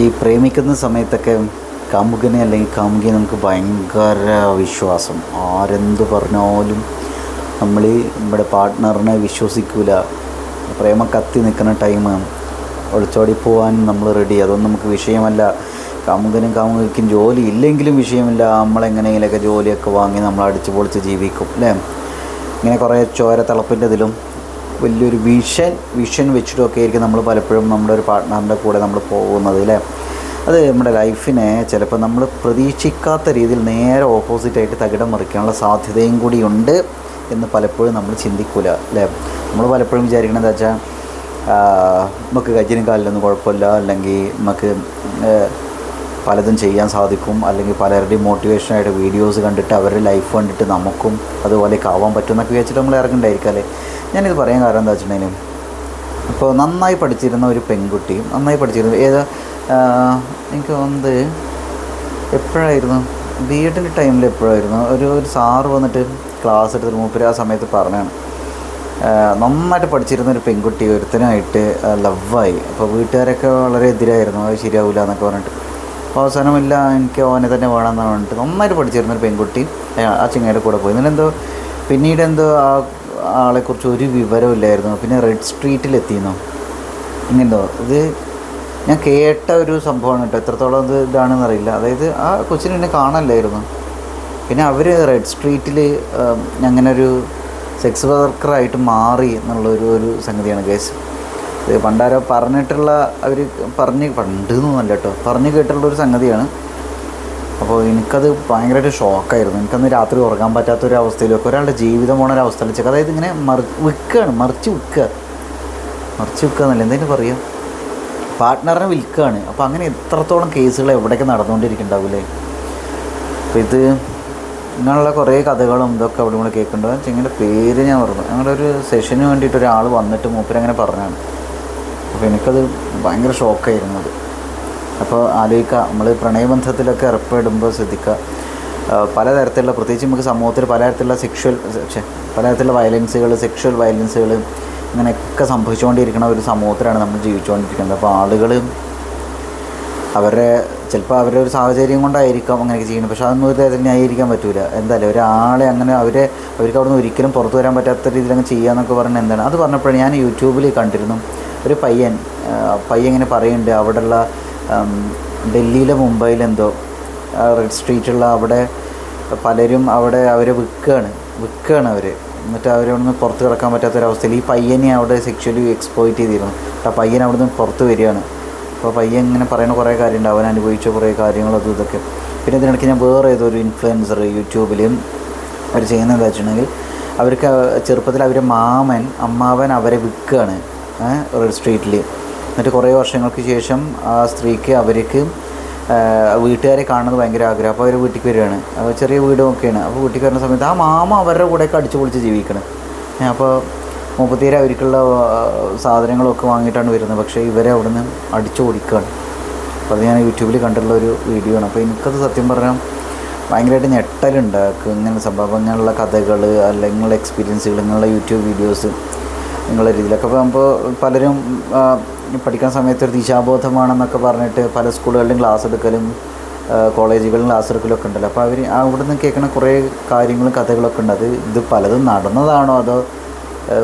ഈ പ്രേമിക്കുന്ന സമയത്തൊക്കെ കാമുകനെ അല്ലെങ്കിൽ കാമുകിയെ നമുക്ക് ഭയങ്കര വിശ്വാസം. ആരെന്ത് പറഞ്ഞാലും നമ്മൾ നമ്മുടെ പാർട്ട്ണറിനെ വിശ്വസിക്കില്ല പ്രേമ കത്തി നിൽക്കുന്ന ടൈം ഒളിച്ചോടി പോകാൻ നമ്മൾ റെഡി അതൊന്നും നമുക്ക് വിഷയമല്ല. കാമുകനും കാമുകിക്കും ജോലി ഇല്ലെങ്കിലും വിഷയമില്ല. നമ്മളെങ്ങനെയെങ്കിലൊക്കെ ജോലിയൊക്കെ വാങ്ങി നമ്മൾ അടിച്ചു പൊളിച്ച് ജീവിക്കും അല്ലേ? ഇങ്ങനെ കുറേ ചോര തിളപ്പിന്റെ ഇതിലും വലിയൊരു വിഷൻ വിഷൻ വെച്ചിട്ടൊക്കെ ആയിരിക്കും നമ്മൾ പലപ്പോഴും നമ്മുടെ ഒരു പാർട്ട്ണറിന്റെ കൂടെ നമ്മൾ പോകുന്നത് അല്ലേ അത് നമ്മുടെ ലൈഫിനെ ചിലപ്പോൾ നമ്മൾ പ്രതീക്ഷിക്കാത്ത രീതിയിൽ നേരെ ഓപ്പോസിറ്റായിട്ട് തകിടം മറിക്കാനുള്ള സാധ്യതയും കൂടിയുണ്ട് എന്ന് പലപ്പോഴും നമ്മൾ ചിന്തിക്കില്ല അല്ലേ നമ്മൾ പലപ്പോഴും വിചാരിക്കണം എന്താ വെച്ചാൽ നമുക്ക് കജ്ജിനും കാലിലൊന്നും കുഴപ്പമില്ല അല്ലെങ്കിൽ നമുക്ക് പലതും ചെയ്യാൻ സാധിക്കും അല്ലെങ്കിൽ പലരുടെയും മോട്ടിവേഷനായിട്ട് വീഡിയോസ് കണ്ടിട്ട് അവരുടെ ലൈഫ് കണ്ടിട്ട് നമുക്കും അതുപോലെയൊക്കെ ആവാൻ പറ്റും എന്നൊക്കെ വിചാരിച്ചിട്ട് നമ്മൾ ഇറങ്ങണ്ടായിരിക്കും അല്ലേ? ഞാനിത് പറയാൻ കാരണം എന്താ വെച്ചിട്ടുണ്ടെങ്കിലും ഇപ്പോൾ നന്നായി പഠിച്ചിരുന്ന ഒരു പെൺകുട്ടിയും നന്നായി പഠിച്ചിരുന്നു ഏത് എനിക്ക് തോന്നുന്നത് എപ്പോഴായിരുന്നു? ബി എഡിന്റെ ടൈമിൽ എപ്പോഴായിരുന്നു? ഒരു ഒരു സാറ് വന്നിട്ട് ക്ലാസ് എടുത്തിട്ട് മൂപ്പര് ആ സമയത്ത് പറഞ്ഞാണ് നന്നായിട്ട് പഠിച്ചിരുന്ന ഒരു പെൺകുട്ടി ഒരുത്തനായിട്ട് ലവായി അപ്പോൾ വീട്ടുകാരൊക്കെ വളരെ എതിരായിരുന്നു. അത് ശരിയാവില്ല എന്നൊക്കെ പറഞ്ഞിട്ട്. അപ്പോൾ അവസാനമില്ല എനിക്ക് ഓനെ തന്നെ വേണമെന്ന് പറഞ്ഞിട്ട് നന്നായിട്ട് പഠിച്ചിരുന്ന ഒരു പെൺകുട്ടി ആ ചിങ്ങയുടെ കൂടെ പോയി. എന്നിട്ടെന്തോ പിന്നീട് എന്തോ ആ ആളെക്കുറിച്ച് ഒരു വിവരവും ഇല്ലായിരുന്നു പിന്നെ റെഡ് സ്ട്രീറ്റിലെത്തിയെന്നോ ഇങ്ങനെന്തോ? ഇത് ഞാൻ കേട്ട ഒരു സംഭവമാണ് കേട്ടോ. എത്രത്തോളം ഇത് ഇതാണെന്ന് അറിയില്ല അതായത് ആ കൊച്ചിനെ എന്നെ കാണാനില്ലായിരുന്നു. പിന്നെ അവർ റെഡ് സ്ട്രീറ്റിൽ അങ്ങനെ ഒരു സെക്സ് വർക്കറായിട്ട് മാറി എന്നുള്ളൊരു ഒരു സംഗതിയാണ് കേസ് പണ്ടാരോ പറഞ്ഞിട്ടുള്ള അവർ പറഞ്ഞ് പണ്ട് എന്നൊന്നല്ല കേട്ടോ. പറഞ്ഞ് കേട്ടിട്ടുള്ള ഒരു സംഗതിയാണ്. അപ്പോൾ എനിക്കത് ഭയങ്കരമായിട്ട് ഷോക്കായിരുന്നു. എനിക്കന്ന് രാത്രി ഉറങ്ങാൻ പറ്റാത്ത ഒരു അവസ്ഥയിലൊക്കെ ഒരാളുടെ ജീവിതം പോണ ഒരു അവസ്ഥയിലേക്ക് അതായത് ഇങ്ങനെ മറി വിൽക്കുകയാണ് മറിച്ച് വിൽക്കുക മറിച്ച് വിൽക്കുക എന്നല്ല എന്തെങ്കിലും പറയുക പാർട്ട്ണറിനെ വിൽക്കുകയാണ് അപ്പോൾ അങ്ങനെ എത്രത്തോളം കേസുകൾ എവിടെയൊക്കെ നടന്നുകൊണ്ടിരിക്കുന്നുണ്ടാവില്ലേ അപ്പോൾ ഇത് ഇങ്ങനെയുള്ള കുറേ കഥകളും ഇതൊക്കെ അവിടെ ഇവിടെ കേൾക്കുന്നുണ്ട്. ചെങ്ങിന്റെ പേര് ഞാൻ പറഞ്ഞു ഞങ്ങളുടെ ഒരു സെഷന് വേണ്ടിയിട്ട് ഒരാൾ വന്നിട്ട് മൂപ്പരങ്ങനെ പറഞ്ഞാണ് അപ്പോൾ എനിക്കത് ഭയങ്കര ഷോക്കായിരുന്നു അത്. അപ്പോൾ ആലോചിക്കുക. നമ്മൾ പ്രണയബന്ധത്തിലൊക്കെ ഏർപ്പെടുമ്പോൾ ശ്രദ്ധിക്കുക. പലതരത്തിലുള്ള പ്രത്യേകിച്ച് നമുക്ക് സമൂഹത്തിൽ പലതരത്തിലുള്ള സെക്ഷൽ പലതരത്തിലുള്ള വയലൻസുകൾ സെക്ഷൽ വയലൻസുകൾ ഇങ്ങനെയൊക്കെ സംഭവിച്ചുകൊണ്ടിരിക്കുന്ന ഒരു സമൂഹത്തിലാണ് നമ്മൾ ജീവിച്ചുകൊണ്ടിരിക്കുന്നത്. അപ്പോൾ ആളുകൾ അവരുടെ ചിലപ്പോൾ അവരുടെ ഒരു സാഹചര്യം കൊണ്ടായിരിക്കാം അങ്ങനെയൊക്കെ ചെയ്യുന്നത്. പക്ഷേ അതൊന്നും ഒരു തരത്തിൽ ന്യായീകരിക്കാൻ പറ്റില്ല എന്തായാലും ഒരാളെ അങ്ങനെ അവരെ അവർക്ക് അവിടെ നിന്ന് ഒരിക്കലും പുറത്തു വരാൻ പറ്റാത്ത രീതിയിൽ അങ്ങ് ചെയ്യാന്നൊക്കെ പറഞ്ഞാൽ എന്താണ്? അത് പറഞ്ഞപ്പോഴാണ് ഞാൻ യൂട്യൂബിൽ കണ്ടിരുന്നു. ഒരു പയ്യൻ പയ്യ ഇങ്ങനെ പറയുന്നുണ്ട്. അവിടെയുള്ള ഡൽഹിയിലെ മുംബൈയിലെന്തോ റെഡ് സ്ട്രീറ്റുള്ള അവിടെ പലരും അവിടെ അവരെ വിൽക്കുകയാണ് വിൽക്കുകയാണ് അവർ എന്നിട്ട് അവരവിടുന്ന് പുറത്ത് കിടക്കാൻ പറ്റാത്തൊരവസ്ഥയിൽ ഈ പയ്യനെ അവിടെ സെക്ഷലി എക്സ്പ്ലോയിറ്റ് ചെയ്തിരുന്നു. ആ പയ്യൻ അവിടെ നിന്ന് പുറത്ത് വരികയാണ്. അപ്പോൾ പയ്യൻ ഇങ്ങനെ പറയുന്ന കുറേ കാര്യമുണ്ട്. അവൻ അനുഭവിച്ച കുറേ കാര്യങ്ങൾ അതും ഇതൊക്കെ. പിന്നെ ഇതിനിടയ്ക്ക് ഞാൻ വേറെ ഏതൊരു ഇൻഫ്ലുവൻസർ യൂട്യൂബിലും അവർ ചെയ്യുന്നത് വെച്ചിട്ടുണ്ടെങ്കിൽ അവർക്ക് ചെറുപ്പത്തിൽ അവരെ മാമൻ അമ്മാവൻ അവരെ വിൽക്കുകയാണ് റെഡ് സ്ട്രീറ്റിൽ എന്നിട്ട് കുറേ വർഷങ്ങൾക്ക് ശേഷം ആ സ്ത്രീക്ക് അവർക്ക് വീട്ടുകാരെ കാണുന്നത് ഭയങ്കര ആഗ്രഹം. അപ്പോൾ അവർ വീട്ടിൽ വരികയാണ്. ചെറിയ വീടും ഒക്കെയാണ്. അപ്പോൾ വീട്ടിൽ വരുന്ന സമയത്ത് ആ മാമ അവരുടെ കൂടെയൊക്കെ അടിച്ചു പൊളിച്ച് ജീവിക്കണം. അപ്പോൾ മുപ്പത്തിയേര് അവർക്കുള്ള സാധനങ്ങളൊക്കെ വാങ്ങിയിട്ടാണ് വരുന്നത്. പക്ഷേ ഇവരെ അവിടെ നിന്ന് അടിച്ചു ഓടിക്കുകയാണ് അപ്പോൾ അത് ഞാൻ യൂട്യൂബിൽ കണ്ടിട്ടുള്ള ഒരു വീഡിയോ ആണ്. അപ്പോൾ എനിക്കത് സത്യം പറഞ്ഞാൽ ഭയങ്കരമായിട്ട് ഞെട്ടലുണ്ടാക്കും ഇങ്ങനെ സംഭവം ഇങ്ങനെയുള്ള കഥകൾ അല്ലെങ്കിൽ നിങ്ങളുടെ എക്സ്പീരിയൻസുകൾ നിങ്ങളുടെ യൂട്യൂബ് വീഡിയോസ് നിങ്ങളുടെ രീതിയിലൊക്കെ. അപ്പോൾ പലരും പഠിക്കുന്ന സമയത്ത് ഒരു ദിശാബോധമാണെന്നൊക്കെ പറഞ്ഞിട്ട് പല സ്കൂളുകളിലും ക്ലാസ് എടുക്കലും കോളേജുകളിലും ക്ലാസ് എടുക്കലും ഒക്കെ ഉണ്ടല്ലോ അപ്പോൾ അവർ അവിടുന്ന് കേൾക്കുന്ന കുറേ കാര്യങ്ങളും കഥകളൊക്കെ ഉണ്ട്. അത് ഇത് പലതും നടന്നതാണോ? അതോ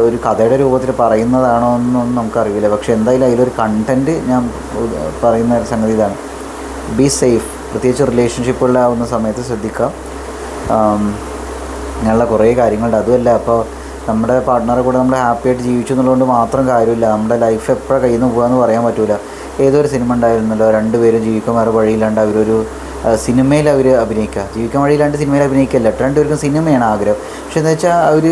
ഒരു കഥയുടെ രൂപത്തിൽ പറയുന്നതാണോ എന്നൊന്നും നമുക്കറിയില്ല. പക്ഷേ എന്തായാലും അതിലൊരു കണ്ടന്റ് ഞാൻ പറയുന്ന സംഗതി ഇതാണ്. ബി സേഫ് പ്രത്യേകിച്ച് റിലേഷൻഷിപ്പുകളിലാവുന്ന സമയത്ത് ശ്രദ്ധിക്കുക അങ്ങനെയുള്ള കുറേ കാര്യങ്ങളുണ്ട്. അതുമല്ല അപ്പോൾ നമ്മുടെ പാർട്ട്ണറെ കൂടെ നമ്മൾ ഹാപ്പി ആയിട്ട് ജീവിച്ചു എന്നുള്ളതുകൊണ്ട് മാത്രം കാര്യമില്ല. നമ്മുടെ ലൈഫ് എപ്പോഴാണ് കയ്യിൽ നിന്ന് പോകാമെന്ന് പറയാൻ പറ്റില്ല ഏതൊരു സിനിമ ഉണ്ടായിരുന്നല്ലോ രണ്ടുപേരും ജീവിക്കാൻ വേറെ വഴിയില്ലാണ്ട് അവരൊരു സിനിമയിൽ അവർ അഭിനയിക്കുക. ജീവിക്കാൻ വഴിയില്ലാണ്ട് സിനിമയിൽ അഭിനയിക്കല്ല. രണ്ടുപേർക്കും സിനിമയാണ് ആഗ്രഹം. പക്ഷെ എന്താ വെച്ചാൽ അവർ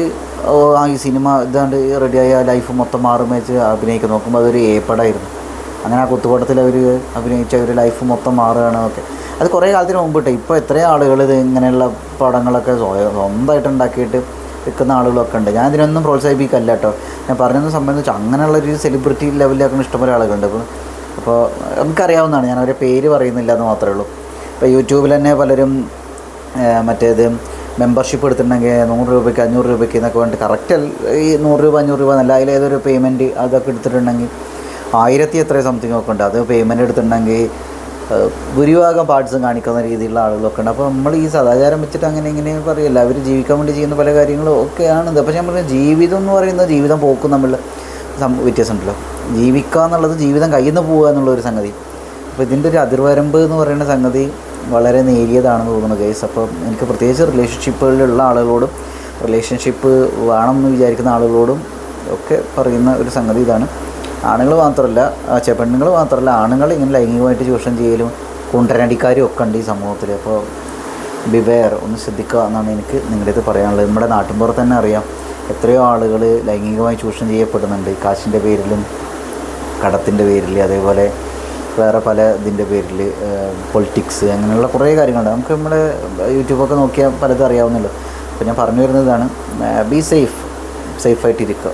ആ ഈ സിനിമ ഇതാണ്ട് റെഡിയായി ആ ലൈഫ് മൊത്തം മാറും വെച്ച് അഭിനയിക്കുക. നോക്കുമ്പോൾ അതൊരു ഏപ്പടായിരുന്നു അങ്ങനെ ആ കുത്തുപാട്ടത്തിൽ അവർ അഭിനയിച്ച ഒരു ലൈഫ് മൊത്തം മാറുകയാണ് ഒക്കെ. അത് കുറേ കാലത്തിന് മുമ്പ് കിട്ടും ഇപ്പോൾ എത്രയും ആളുകൾ ഇത് ഇങ്ങനെയുള്ള പടങ്ങളൊക്കെ സ്വന്തമായിട്ട് ഉണ്ടാക്കിയിട്ട് വിൽക്കുന്ന ആളുകളൊക്കെ ഉണ്ട്. ഞാൻ ഇതിനൊന്നും പ്രോത്സാഹിപ്പിക്കല്ല കേട്ടോ. ഞാൻ പറഞ്ഞതിനെ സംബന്ധിച്ച് അങ്ങനെയുള്ള ഒരു സെലിബ്രിറ്റി ലെവലിലാക്കുന്ന ഇഷ്ടംപോലെ ആളുകളുണ്ട്. അപ്പോൾ അപ്പോൾ നമുക്കറിയാവുന്നതാണ്. ഞാൻ അവരെ പേര് പറയുന്നില്ല എന്ന് മാത്രമേ ഉള്ളൂ. ഇപ്പോൾ യൂട്യൂബിൽ തന്നെ പലരും മറ്റേത് മെമ്പർഷിപ്പ് എടുത്തിട്ടുണ്ടെങ്കിൽ നൂറ് രൂപയ്ക്ക് അഞ്ഞൂറ് രൂപയ്ക്ക് എന്നൊക്കെ വേണ്ടിയിട്ട് കറക്റ്റ് ഈ നൂറ് രൂപ അഞ്ഞൂറ് രൂപ എന്നല്ല അതിലേതൊരു പേയ്മെന്റ് അതൊക്കെ എടുത്തിട്ടുണ്ടെങ്കിൽ ആയിരത്തി എത്ര സംതിങ് ഒക്കെ ഉണ്ട്. അത് പേയ്മെന്റ് എടുത്തിട്ടുണ്ടെങ്കിൽ ഭൂരിഭാഗം പാർട്സും കാണിക്കുന്ന രീതിയിലുള്ള ആളുകളൊക്കെ ഉണ്ട്. അപ്പോൾ നമ്മൾ ഈ സദാചാരം വെച്ചിട്ട് അങ്ങനെ ഇങ്ങനെ പറയില്ല അവർ ജീവിക്കാൻ വേണ്ടി ചെയ്യുന്ന പല കാര്യങ്ങളും ഒക്കെയാണ് ഇത് പക്ഷേ നമ്മൾ ജീവിതം എന്ന് പറയുന്നത് ജീവിതം പോക്കും തമ്മിൽ വ്യത്യാസമുണ്ടല്ലോ. ജീവിക്കുക എന്നുള്ളത് ജീവിതം കയ്യിൽ നിന്ന് പോവുക എന്നുള്ള ഒരു സംഗതി. അപ്പോൾ ഇതിന്റെ ഒരു അതിർവരമ്പ് എന്ന് പറയുന്ന സംഗതി വളരെ നേരിയതാണെന്ന് തോന്നുന്നു കേസ് അപ്പോൾ എനിക്ക് പ്രത്യേകിച്ച് റിലേഷൻഷിപ്പുകളിലുള്ള ആളുകളോടും റിലേഷൻഷിപ്പ് വേണം എന്ന് വിചാരിക്കുന്ന ആളുകളോടും ഒക്കെ പറയുന്ന ഒരു സംഗതി ഇതാണ്. ആണുങ്ങൾ മാത്രമല്ല ചെ പെണ്ണുങ്ങൾ മാത്രമല്ല ആണുങ്ങൾ ഇങ്ങനെ ലൈംഗികമായിട്ട് ചൂഷണം ചെയ്യലും കുണ്ടരടിക്കാരും ഒക്കെ ഉണ്ട് ഈ സമൂഹത്തിൽ അപ്പോൾ ബിവെയർ ഒന്ന് ശ്രദ്ധിക്കുക എന്നാണ് എനിക്ക് നിങ്ങളുടെ ഇത് പറയാനുള്ളത്. നമ്മുടെ നാട്ടിൻപുറത്ത് തന്നെ അറിയാം എത്രയോ ആളുകൾ ലൈംഗികമായി ചൂഷണം ചെയ്യപ്പെടുന്നുണ്ട്. കാശിന്റെ പേരിലും കടത്തിന്റെ പേരിൽ അതേപോലെ വേറെ പല ഇതിന്റെ പേരിൽ പൊളിറ്റിക്സ് അങ്ങനെയുള്ള കുറേ കാര്യങ്ങളുണ്ട്. നമുക്ക് നമ്മുടെ യൂട്യൂബൊക്കെ നോക്കിയാൽ പലതും അറിയാവുന്നല്ലോ. അപ്പോൾ ഞാൻ പറഞ്ഞു വരുന്നതാണ് ബി സേഫ് സേഫായിട്ടിരിക്കുക